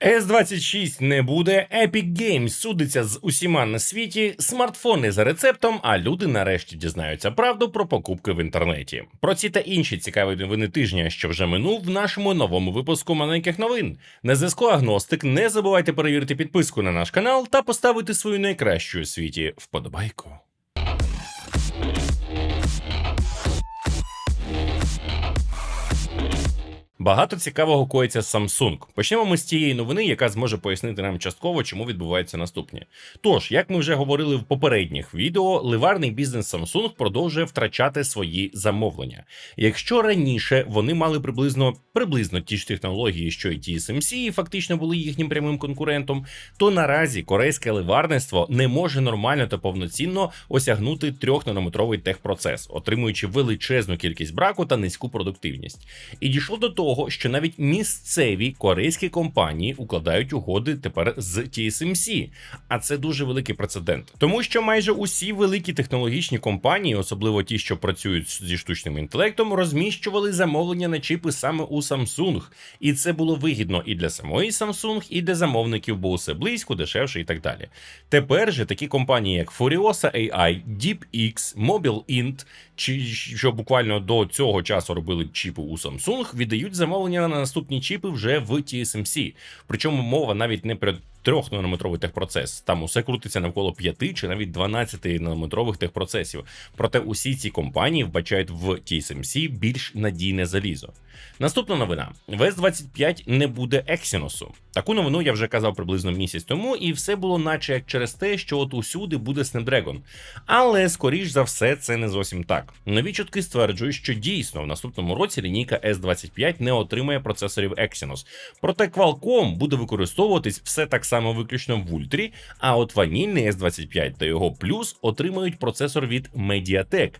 S26 не буде, Epic Games судиться з усіма на світі, смартфони за рецептом, а люди нарешті дізнаються правду про покупки в інтернеті. Про ці та інші цікаві новини тижня, що вже минув в нашому новому випуску маленьких новин. На зв'язку Агностик. Не забувайте перевірити підписку на наш канал та поставити свою найкращу у світі вподобайку. Багато цікавого коїться Samsung. Почнемо ми з тієї новини, яка зможе пояснити нам частково, чому відбувається наступне. Тож, як ми вже говорили в попередніх відео, ливарний бізнес Samsung продовжує втрачати свої замовлення. Якщо раніше вони мали приблизно приблизно ті ж технології, що й TSMC, і фактично були їхнім прямим конкурентом, то наразі корейське ливарництво не може нормально та повноцінно осягнути 3-нанометровий техпроцес, отримуючи величезну кількість браку та низьку продуктивність. І дійшло до того того, що навіть місцеві корейські компанії укладають угоди тепер з TSMC, а це дуже великий прецедент, тому що майже усі великі технологічні компанії, особливо ті, що працюють зі штучним інтелектом, розміщували замовлення на чіпи саме у Samsung, і це було вигідно і для самої Samsung, і для замовників, бо усе близько, дешевше і так далі. Тепер же такі компанії, як Furiosa AI, DeepX, MobileInt, чи що буквально до цього часу робили чіпи у Samsung, віддають замовлення на наступні чіпи вже в TSMC. Причому мова навіть не про трьохнанометровий техпроцес. Там усе крутиться навколо 5 чи навіть 12 нанометрових техпроцесів. Проте усі ці компанії вбачають в TSMC більш надійне залізо. Наступна новина: в S25 не буде Exynos. Таку новину я вже казав приблизно місяць тому, і все було наче як через те, що от усюди буде Snapdragon. Але скоріш за все це не зовсім так. Нові чутки стверджують, що дійсно в наступному році лінійка S25 не отримає процесорів Exynos. Проте Qualcomm буде використовуватись все так само виключно в ультрі. А от ванільний S25 та його плюс отримають процесор від Mediatek.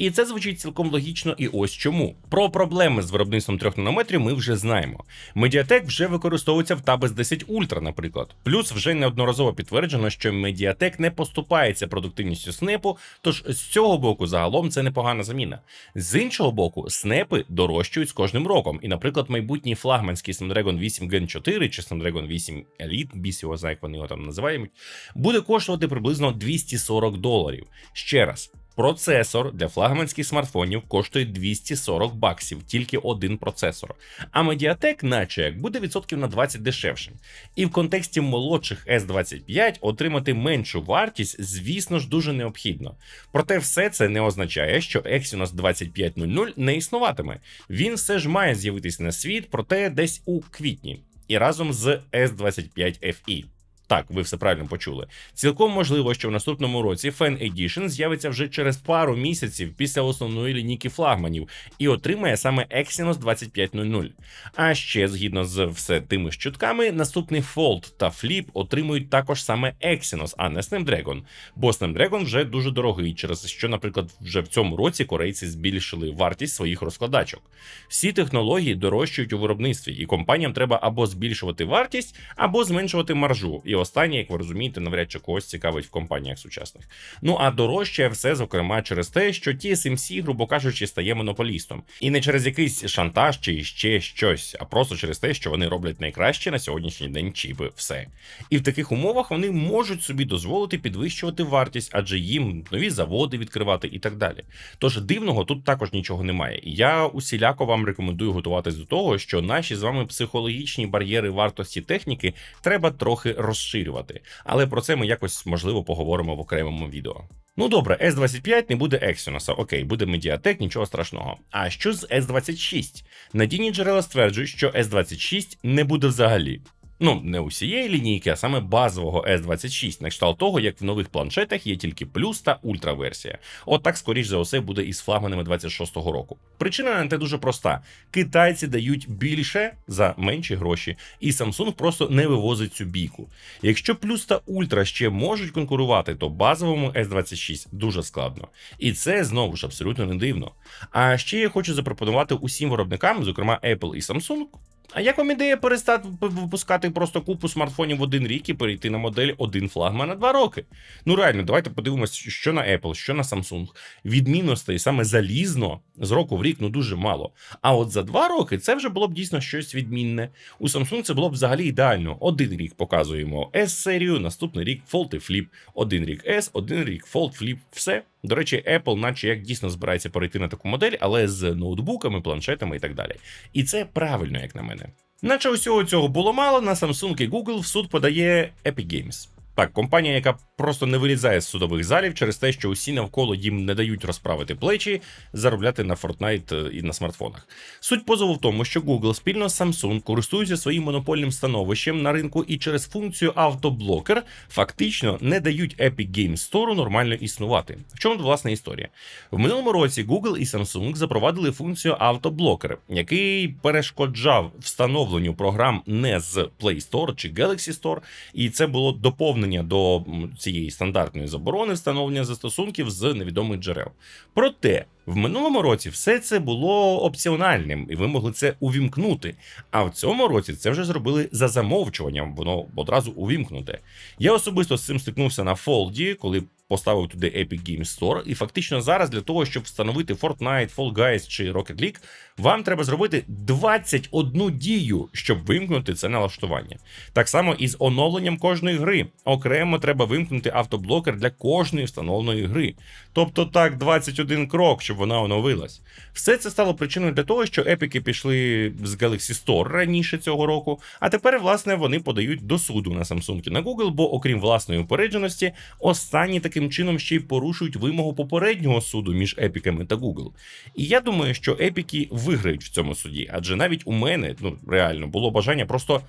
І це звучить цілком логічно, і ось чому. Про проблеми з виробництвом 3 нанометрів ми вже знаємо. Mediatek вже використовується в Tabes 10 Ultra, наприклад. Плюс вже неодноразово підтверджено, що Mediatek не поступається продуктивністю снепу, тож з цього боку загалом це непогана заміна. З іншого боку, снепи дорожчають з кожним роком. І, наприклад, майбутній флагманський Snapdragon 8 Gen 4 чи Snapdragon 8 Elite, біс його знає, як вони його там називають, буде коштувати приблизно 240 доларів. Ще раз. Процесор для флагманських смартфонів коштує 240 баксів, тільки один процесор. А Mediatek, наче як буде відсотків на 20 дешевшим. І в контексті молодших S25 отримати меншу вартість, звісно ж, дуже необхідно. Проте все це не означає, що Exynos 2500 не існуватиме. Він все ж має з'явитись на світ, проте десь у квітні. І разом з S25 FE. Так, ви все правильно почули. Цілком можливо, що в наступному році Fan Edition з'явиться вже через пару місяців після основної лінійки флагманів і отримає саме Exynos 2500. А ще згідно з все тими чутками, наступний Fold та Flip отримують також саме Exynos, а не Snapdragon. Бо Snapdragon вже дуже дорогий, через що, наприклад, вже в цьому році корейці збільшили вартість своїх розкладачок. Всі технології дорожчають у виробництві, і компаніям треба або збільшувати вартість, або зменшувати маржу. І останнє, як ви розумієте, навряд чи когось цікавить в компаніях сучасних. Ну а дорожче все, зокрема, через те, що TSMC, грубо кажучи, стає монополістом, і не через якийсь шантаж чи ще щось, а просто через те, що вони роблять найкраще на сьогоднішній день чіпи. Все. І в таких умовах вони можуть собі дозволити підвищувати вартість, адже їм нові заводи відкривати і так далі. Тож дивного тут також нічого немає. Я усіляко вам рекомендую готуватись до того, що наші з вами психологічні бар'єри вартості техніки треба трохи розширити розширювати. Але про це ми якось можливо поговоримо в окремому відео. Ну добре, S25 не буде Exynos, окей, буде Mediatek, нічого страшного. А що з S26? Надійні джерела стверджують, що S26 не буде взагалі. Ну, не усієї лінійки, а саме базового S26, на кшталт того, як в нових планшетах є тільки плюс та ультра версія. От так, скоріш за все, буде і з флагманами 26-го року. Причина на те дуже проста: китайці дають більше за менші гроші, і Samsung просто не вивозить цю бійку. Якщо плюс та ультра ще можуть конкурувати, то базовому S26 дуже складно. І це знову ж абсолютно не дивно. А ще я хочу запропонувати усім виробникам, зокрема Apple і Samsung, А як вам ідея перестати випускати просто купу смартфонів в один рік і перейти на модель один флагман на два роки? Ну реально, давайте подивимось, що на Apple, що на Samsung. Відмінностей саме залізно з року в рік ну дуже мало. А от за два роки це вже було б дійсно щось відмінне. У Samsung це було б взагалі ідеально. Один рік показуємо S-серію, наступний рік Fold і Flip, один рік S, один рік Fold, Flip, все. До речі, Apple, наче як дійсно збирається перейти на таку модель, але з ноутбуками, планшетами і так далі. І це правильно, як на мене. Наче усього цього було мало, на Samsung і Google в суд подає Epic Games. Так, компанія, яка просто не вилізає з судових залів через те, що усі навколо їм не дають розправити плечі, заробляти на Fortnite е, і на смартфонах. Суть позову в тому, що Google спільно з Samsung користуються своїм монопольним становищем на ринку і через функцію автоблокер фактично не дають Epic Games Store нормально існувати. В чому власна історія? В минулому році Google і Samsung запровадили функцію автоблокер, який перешкоджав встановленню програм не з Play Store чи Galaxy Store, і це було доповнення до цієї стандартної заборони встановлення застосунків з невідомих джерел. Проте в минулому році все це було опціональним, і ви могли це увімкнути. А в цьому році це вже зробили за замовчуванням, воно одразу увімкнуте. Я особисто з цим стикнувся на Фолді, коли поставив туди Epic Games Store, і фактично зараз для того, щоб встановити Fortnite, Fall Guys чи Rocket League, вам треба зробити 21 дію, щоб вимкнути це налаштування. Так само і з оновленням кожної гри. Окремо треба вимкнути автоблокер для кожної встановленої гри. Тобто так, 21 крок, щоб вона оновилась. Все це стало причиною для того, що епіки пішли з Galaxy Store раніше цього року, а тепер, власне, вони подають до суду на Samsung і на Google, бо окрім власної упередженості, останні таким чином ще й порушують вимогу попереднього суду між епіками та Google. І я думаю, що епіки виграють в цьому суді, адже навіть у мене ну реально було бажання просто.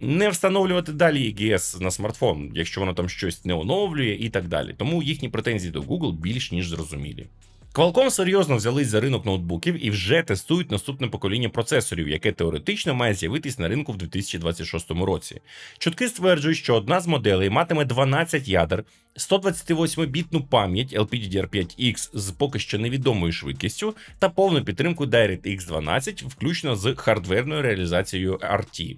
Не встановлювати далі EGS на смартфон, якщо воно там щось не оновлює і так далі. Тому їхні претензії до Google більш ніж зрозумілі. Qualcomm серйозно взялись за ринок ноутбуків і вже тестують наступне покоління процесорів, яке теоретично має з'явитись на ринку в 2026 році. Чутки стверджують, що одна з моделей матиме 12 ядер, 128-бітну пам'ять LPDDR5X з поки що невідомою швидкістю та повну підтримку DirectX 12, включно з хардверною реалізацією RT.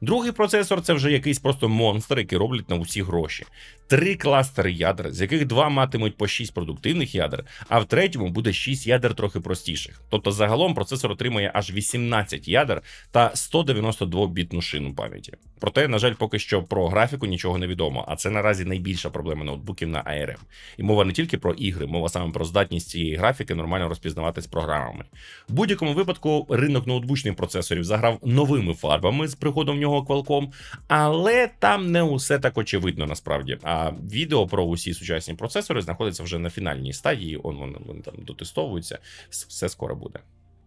Другий процесор це вже якийсь просто монстр, який роблять на усі гроші. Три кластери ядер, з яких два матимуть по 6 продуктивних ядер, а в третьому буде 6 ядер трохи простіших. Тобто загалом процесор отримає аж 18 ядер та 192-бітну шину пам'яті. Проте, на жаль, поки що про графіку нічого не відомо, а це наразі найбільша проблема ноутбуків на ARM. І мова не тільки про ігри, мова саме про здатність цієї графіки нормально розпізнаватись програмами. В будь-якому випадку ринок ноутбучних процесорів заграв новими фарбами з приходом в нього Qualcomm, але там не усе так очевидно насправді. А відео про усі сучасні процесори знаходиться вже на фінальній стадії. Он вони, вони там дотестовуються. Все скоро буде.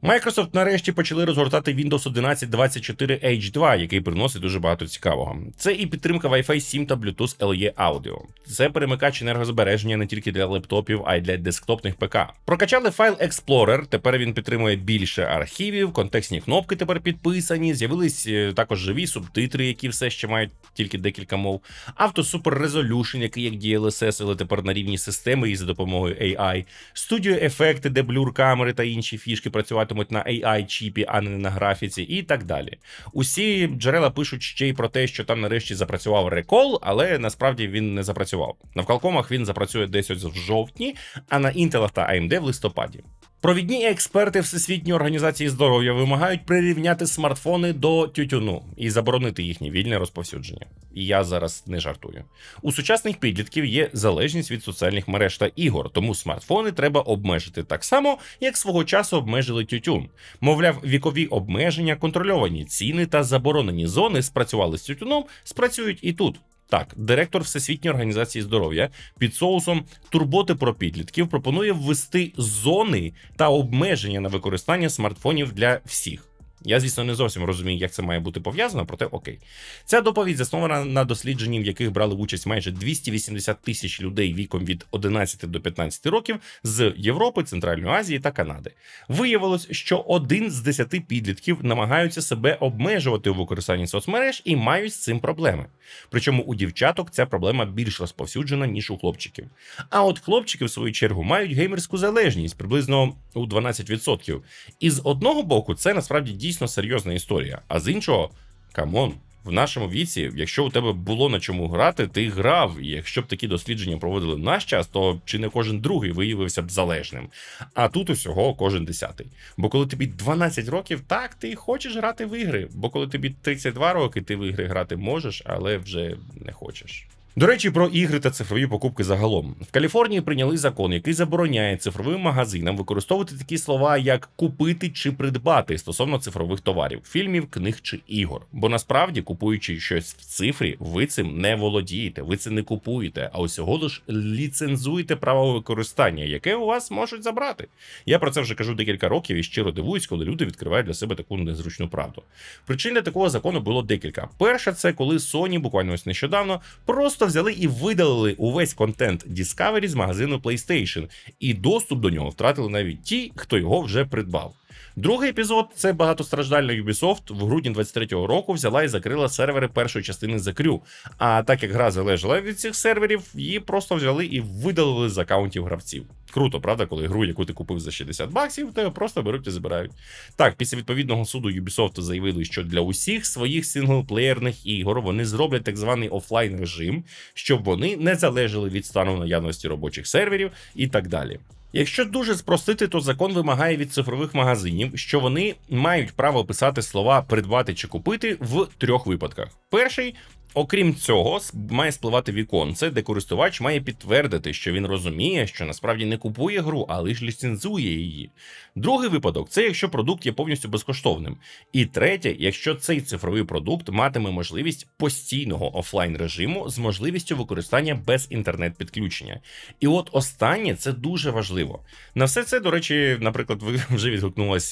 Microsoft нарешті почали розгортати Windows 11 24 H2, який приносить дуже багато цікавого. Це і підтримка Wi-Fi 7 та Bluetooth LE Audio. Це перемикач енергозбереження не тільки для лептопів, а й для десктопних ПК. Прокачали файл Explorer. Тепер він підтримує більше архівів, контекстні кнопки тепер підписані. З'явились е, також живі субтитри, які все ще мають тільки декілька мов. Авто Super Resolution, який як DLSS, але тепер на рівні системи і за допомогою AI. Studio ефекти, де блюр камери та інші фішки працюватимуть на AI чіпі, а не на графіці, і так далі. Усі джерела пишуть ще й про те, що там нарешті запрацював рекол, але насправді він не запрацював. На вкалкомах він запрацює десь ось в жовтні, а на Intel та AMD в листопаді. Провідні експерти Всесвітньої організації здоров'я вимагають прирівняти смартфони до тютюну і заборонити їхнє вільне розповсюдження. І я зараз не жартую. У сучасних підлітків є залежність від соціальних мереж та ігор, тому смартфони треба обмежити так само, як свого часу обмежили тютюн. Мовляв, вікові обмеження, контрольовані ціни та заборонені зони спрацювали з тютюном, спрацюють і тут. Так, директор Всесвітньої організації здоров'я під соусом турботи про підлітків пропонує ввести зони та обмеження на використання смартфонів для всіх. Я, звісно, не зовсім розумію, як це має бути пов'язано, проте окей. Ця доповідь заснована на дослідженні, в яких брали участь майже 280 тисяч людей віком від 11 до 15 років з Європи, Центральної Азії та Канади. Виявилось, що один з 10 підлітків намагаються себе обмежувати у використанні соцмереж і мають з цим проблеми. Причому у дівчаток ця проблема більш розповсюджена, ніж у хлопчиків. А от хлопчики, в свою чергу, мають геймерську залежність приблизно у 12%. І з одного боку, це насправді дійсно серйозна історія, а з іншого, камон. В нашому віці, якщо у тебе було на чому грати, ти грав. І якщо б такі дослідження проводили в наш час, то чи не кожен другий виявився б залежним. А тут усього кожен десятий. Бо коли тобі 12 років, так ти хочеш грати в ігри. Бо коли тобі 32 роки, ти в ігри грати можеш, але вже не хочеш. До речі, про ігри та цифрові покупки загалом в Каліфорнії прийняли закон, який забороняє цифровим магазинам використовувати такі слова, як купити чи придбати стосовно цифрових товарів, фільмів, книг чи ігор. Бо насправді, купуючи щось в цифрі, ви цим не володієте, ви це не купуєте, а усього лиш ліцензуєте право використання, яке у вас можуть забрати. Я про це вже кажу декілька років і щиро дивуюсь, коли люди відкривають для себе таку незручну правду. Причин для такого закону було декілька. Перша це коли Sony буквально ось нещодавно просто взяли і видалили увесь контент Discovery з магазину PlayStation, і доступ до нього втратили навіть ті, хто його вже придбав. Другий епізод це багатостраждальна Ubisoft в грудні 23-го року взяла і закрила сервери першої частини The Crew. А так як гра залежала від цих серверів, її просто взяли і видалили з акаунтів гравців. Круто, правда, коли гру, яку ти купив за 60 баксів, тебе просто беруть і забирають. Так, після відповідного суду Ubisoft заявили, що для усіх своїх синглплеєрних ігор вони зроблять так званий офлайн режим, щоб вони не залежали від стану наявності робочих серверів і так далі. Якщо дуже спростити, то закон вимагає від цифрових магазинів, що вони мають право писати слова придбати чи купити в трьох випадках. Перший. Окрім цього, має спливати віконце, де користувач має підтвердити, що він розуміє, що насправді не купує гру, а лише ліцензує її. Другий випадок це якщо продукт є повністю безкоштовним. І третє, якщо цей цифровий продукт матиме можливість постійного офлайн режиму з можливістю використання без інтернет-підключення. І от останнє це дуже важливо. На все це, до речі, наприклад, ви вже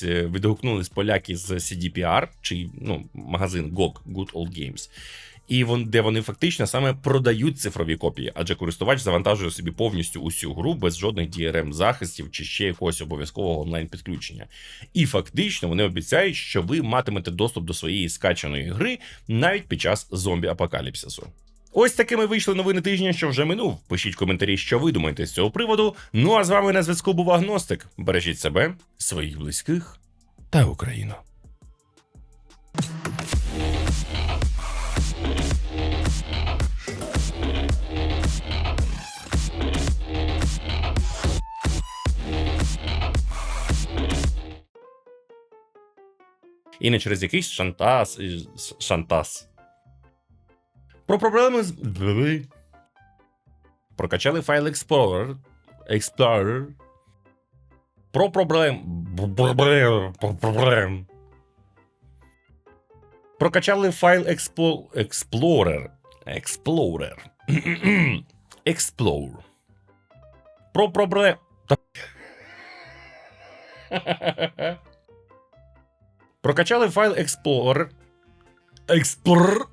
е, відгукнулись поляки з CDPR, чи ну, магазин GOG, Good Old Games. І вон, де вони фактично саме продають цифрові копії, адже користувач завантажує собі повністю усю гру без жодних DRM захистів чи ще якогось обов'язкового онлайн підключення. І фактично вони обіцяють, що ви матимете доступ до своєї скачаної гри навіть під час зомбі-апокаліпсису. Ось такими вийшли новини тижня, що вже минув. Пишіть коментарі, що ви думаєте з цього приводу. Ну а з вами на зв'язку був Агностик. Бережіть себе, своїх близьких та Україну. І не через якийсь шантаз. і- шантаз. Про проблеми з. Прокачали файл Explorer. Explorer. Про проблем. Проблем. Прокачали файл Explo... Explorer. Explorer. Explore. Про проблем. Прокачали файл Explorer. Explorer.